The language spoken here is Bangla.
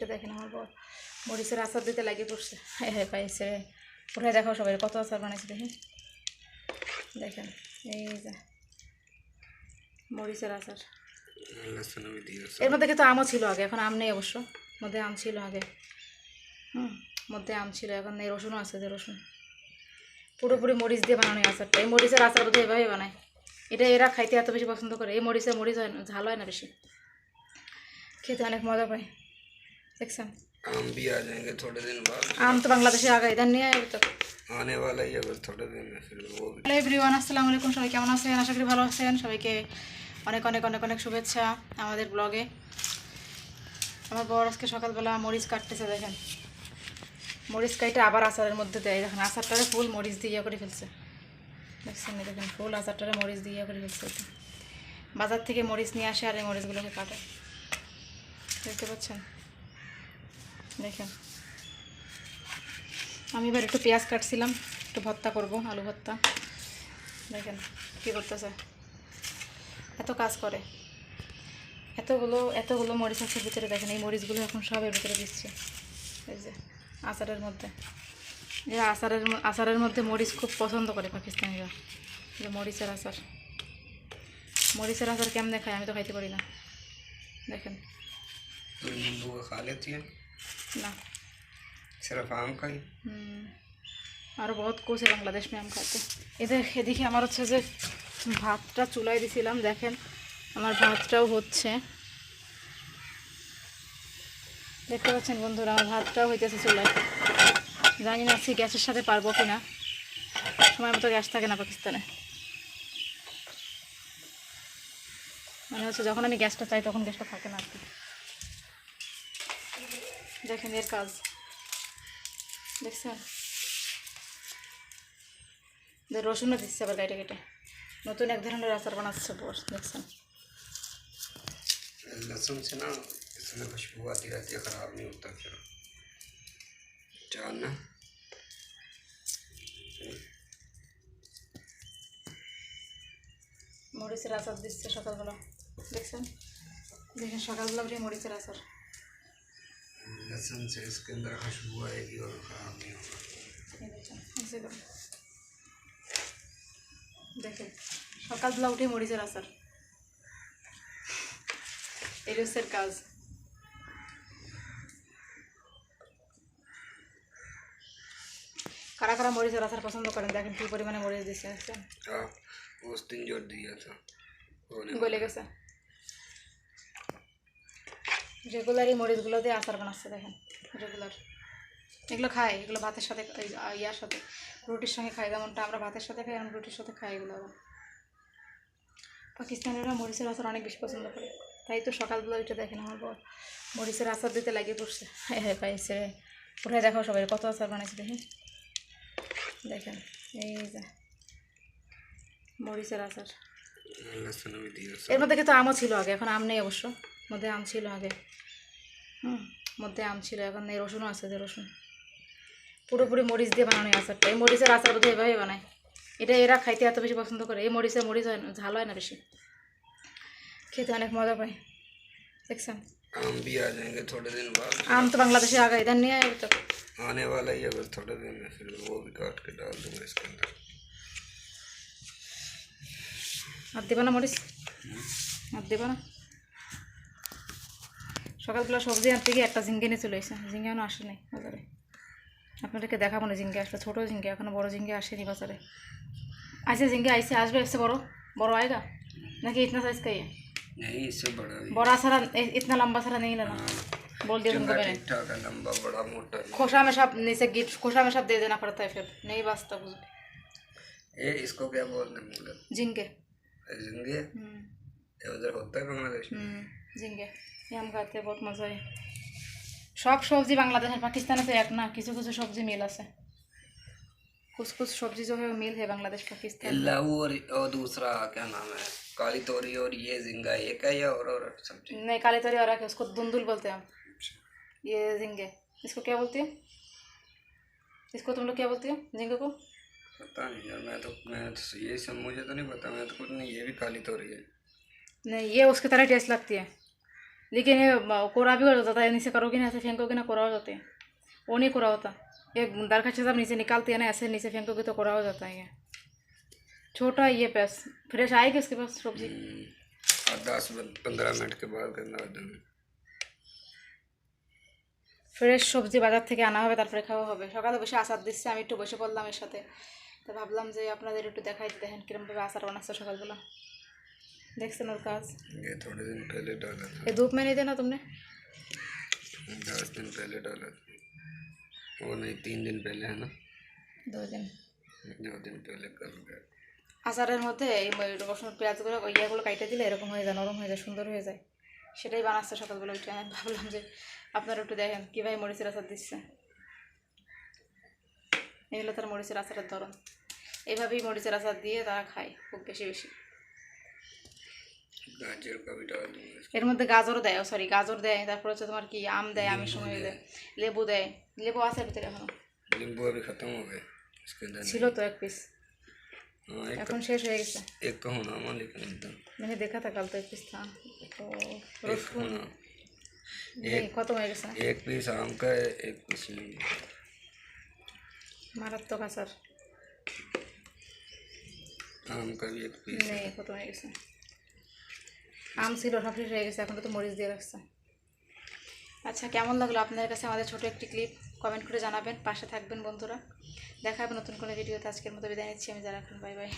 তো দেখেন আমার বর। মরিচের আচার দিতে লাগিয়ে পড়ছে হ্যাঁ হ্যাঁ পাইছে উঠাই দেখো সবাই, কত আচার বানাইছে দেখি। দেখেন, এই যে মরিচের আচার। এর মধ্যে কিন্তু আমও ছিল আগে, এখন আম নেই অবশ্য। মধ্যে আম ছিল আগে। হুম, মধ্যে আম ছিল, এখন এই রসুনও আছে যে রসুন। পুরোপুরি মরিচ দিয়ে বানানো আচারটা। এই মরিচের আচার বোধহয় এভাবেই বানায়। এটা এরা খাইতে এত বেশি পছন্দ করে। এই মরিচে মরিচ হয় না, ঝাল হয় না বেশি। খেতে অনেক মজা পায়। দেখছেন आम भी आ जाएंगे थोड़े दिन बाद আম তো বাংলাদেশে আগে ইধার নিয়ে আয় তো आने वाला ही है बस थोड़े दिन में फिर वो भी হ্যালো এভরিওয়ান আসসালামু আলাইকুম সবাই কেমন আছেন আশা করি ভালো আছেন সবাইকে অনেক অনেক অনেক অনেক শুভেচ্ছা আমাদের ব্লগে আমার বড় আজকে সকালবেলা মরিচ কাটতেছে দেখেন মরিচ কাইটে আবার আচারের মধ্যে দেয় দেখেন আচারটারে ফুল মরিচ দিয়ে ইয়ে করে ফেলছে দেখছেন এই দেখেন ফুল আচারটারে মরিচ দিয়ে ইয়ে করে ফেলছে এটা। বাজার থেকে মরিচ নিয়ে আসে আর এই মরিচগুলোকে কাটে দেখতে পাচ্ছেন দেখেন। আমি এবার একটু পেঁয়াজ কাটছিলাম, একটু ভর্তা করব, আলু ভর্তা। দেখেন কী করতেছে। এত কাজ করে। এতগুলো এতগুলো মরিচ আছে ভিতরে, দেখেন এই মরিচগুলো এখন সব এর ভিতরে দিচ্ছে। এই যে, আচারের মধ্যে। যে আচারের আচারের মধ্যে মরিচ খুব পছন্দ করে পাকিস্তানিরা। যে মরিচের আচার। মরিচের আচার কেমনে খায় আমি তো খাইতে পারি না। দেখেন। तो नींबू का खा लेती है না सिर्फ आम का ही हम्म, আরও বহুত কোচ है বাংলাদেশ में আম খাতে এদের এদিকে আমার হচ্ছে যে ভাতটা চুলায় দিছিলাম দেখেন আমার ভাতটাও হচ্ছে দেখতে পাচ্ছেন বন্ধুরা আমার ভাতটাও হইতেছে চুলায় জানি না আজকে গ্যাসের সাথে পারবো কি না সময় মতো গ্যাস থাকে না পাকিস্তানে মানে হচ্ছে যখন আমি গ্যাসটা চাই তখন গ্যাসটা থাকে না আর কি দেখেন এর কাজ দেখছেন যে রসুনও দিচ্ছে আবার কেটে কেটে নতুন এক ধরনের আচার বানাচ্ছে বস দেখছেন लहसुन से ना इसमें खुशबू आती रहती है ख़राब नहीं होता फिर जानना মরিচের আচার দিচ্ছে সকালবেলা দেখছেন দেখেন সকালবেলা উঠে মরিচের আচার लहसुन से इसके अंदर खुशबू आएगी और ख़राब नहीं होगा এই দেখেন, এই যে দেখেন। দেখেন সকালবেলা উঠে মরিচের আচার এই হচ্ছে এর কাজ কারা কারা মরিচের আচার পছন্দ করেন দেখেন কি পরিমাণে মরিচ দিচ্ছে দেখছেন हाँ उस दिन जो दिया था वो नहीं গলে গেছে রেগুলারই মরিচগুলো দিয়ে আচার বানাচ্ছে দেখেন রেগুলার এগুলো খাই এগুলো ভাতের সাথে ইয়ার সাথে রুটির সঙ্গে খাই যেমনটা আমরা ভাতের সাথে খাই এমন রুটির সাথে খাই এগুলো পাকিস্তানিরা মরিচের আচার অনেক বেশি পছন্দ করে। তাই তো সকালবেলা ওইটা দেখেন আমার বর মরিচের আচার দিতে লাগিয়ে পড়ছে। হ্যাঁ হ্যাঁ পাইছে উঠে দেখাও সবাই কত আচার বানাইছে দেখি। দেখেন এই যে মরিচের আচার। এর মধ্যে কিন্তু আমও ছিল আগে এখন আম নেই অবশ্য। মধ্যে আম ছিল আগে হুম মধ্যে আম ছিল এখন নেই রসুনও আছে যে রসুন পুরোপুরি মরিচ দিয়ে বানানো এই আচারটা এই মরিচের আচার বোধহয় এভাবে বানায় এটা এরা খাইতে এত বেশি পছন্দ করে এই মরিচের মরিচ হয় না ঝাল হয় না বেশি খেতে অনেক মজা পায় দেখছেন आम भी आ जाएंगे थोड़े दिन बाद আম তো বাংলাদেশে আগে ইধার নিয়ে আয় তো आने वाला ही है बस थोड़े दिन में फिर वो भी काट के डाल दूंगा इसके अंदर আর দেবা না মরিচ আর দেবা না সকালবেলা সবজি আনতে গিয়ে একটা ঝিঙ্গে নিয়ে চলে এসেছে। ঝিঙ্গে আসে আসেনি বাজারে। আপনাদেরকে দেখাবো না ঝিঙ্গে আসলে ছোটো ঝিঙ্গে এখনও বড় ঝিঙ্গে আসেনি বাজারে। আইসে ঝিঙ্গে আইসে আসবে এসে বড়। বড় আয়গা? নাকি ইতনা সাইজ কে नहीं সারা बड़ा লম্বা সারা নেই लंबा सारा नहीं लेना बोल दिया तुमको मैंने लंबा बड़ा দিয়ে দেনা में सब नीचे गिट खोसा में सब दे देना ঝিঙ্গে ये हम खाते हैं बहुत मज़ा है সব সবজি বাংলাদেশের পাকিস্তানে তো এক না কিছু কিছু সবজি মিল আছে कुछ कुछ सब्जी जो है वो मिल है बांग्लादेश पाकिस्तान लाऊ और, और दूसरा क्या नाम है काली तोरी और ये जिंगा ये क्या है और और सब्जी नहीं काली तरी और है उसको दुंदुल बोलते हैं हम ये झिंगे इसको क्या बोलते हैं इसको तुम लोग क्या बोलते हो झिंगे को पता नहीं यार मैं तो मैं तो ये सब मुझे तो नहीं पता मैं तो कुछ नहीं ये भी काली तोरी है नहीं ये उसकी तरह टेस्ट लगती है लेकिन ये म- कोरा भी हो जाता है नीचे करोगे ना ऐसे फेंकोगे ना कोरा हो जाते हैं वो नहीं कोरा होता एक दरखत से सब नीचे निकालते हैं ना ऐसे नीचे फेंकोगे तो कोरा हो जाता है ये छोटा है ये पैस फ्रेश आएगी उसके पास सब्जी हम्म, और दस पंद्रह मिनट के बाद करना होता है ফ্রেশ সবজি বাজার থেকে আনা হবে তারপরে খাওয়া হবে সকালে বসে আচার দিচ্ছে আমি একটু বসে পড়লাম এর সাথে তো ভাবলাম যে আপনাদের একটু দেখাই দিতে দেখেন কিরমভাবে আচার বানাচ্ছে সকালবেলা দেখছেন ওর কাজ ये थोड़े दिन पहले डाला था ये धूप में नहीं देना तुमने दस दिन पहले डाला था वो नहीं तीन दिन पहले है ना दो दिन दो दिन पहले कर गया আচারের মধ্যে এই ম- রসুন পেঁয়াজগুলো ওই ইয়েগুলো কাইটে দিলে এরকম হয়ে যায় নরম হয়ে যায় সুন্দর হয়ে যায় সেটাই বানাচ্ছে সকালবেলা উঠে আমি ভাবলাম যে আপনারা একটু দেখেন কীভাবে মরিচের আচার দিচ্ছে এগুলো তার মরিচের আচারের ধরন এইভাবেই মরিচের আচার দিয়ে তারা খায় খুব বেশি বেশি এর মধ্যে গাজরও দেয় সরি গাজর দেয় তারপর হচ্ছে তোমার কি আম দেয় আমের সময় হলে লেবু দেয় লেবু আছে ভিতরে এখনো नींबू अभी खत्म हो गए इसके अंदर ছিল তো এক পিস हाँ एक এখন শেষ হয়ে গেছে एक तो होना मा लेकिन एकदम मैंने देखा था कल तो एक पीस था तो एक रसून होना नहीं खत्म হয়ে গেছে एक पीस आम का है एक पीस नींबू মারাত্মক আচার आम का भी एक पीस নেই খতম হয়ে গেছে আম ছিল, সব শেষ হয়ে গেছে এখন তো মরিচ দিয়ে রাখছে। আচ্ছা কেমন লাগল আপনাদের কাছে আমাদের ছোট একটি ক্লিপ কমেন্ট করে জানাবেন, পাশে থাকবেন বন্ধুরা। দেখা হবে নতুন কোনো ভিডিওতে আজকের মতো বিদায় নিচ্ছি, আমি যারা এখন বাই বাই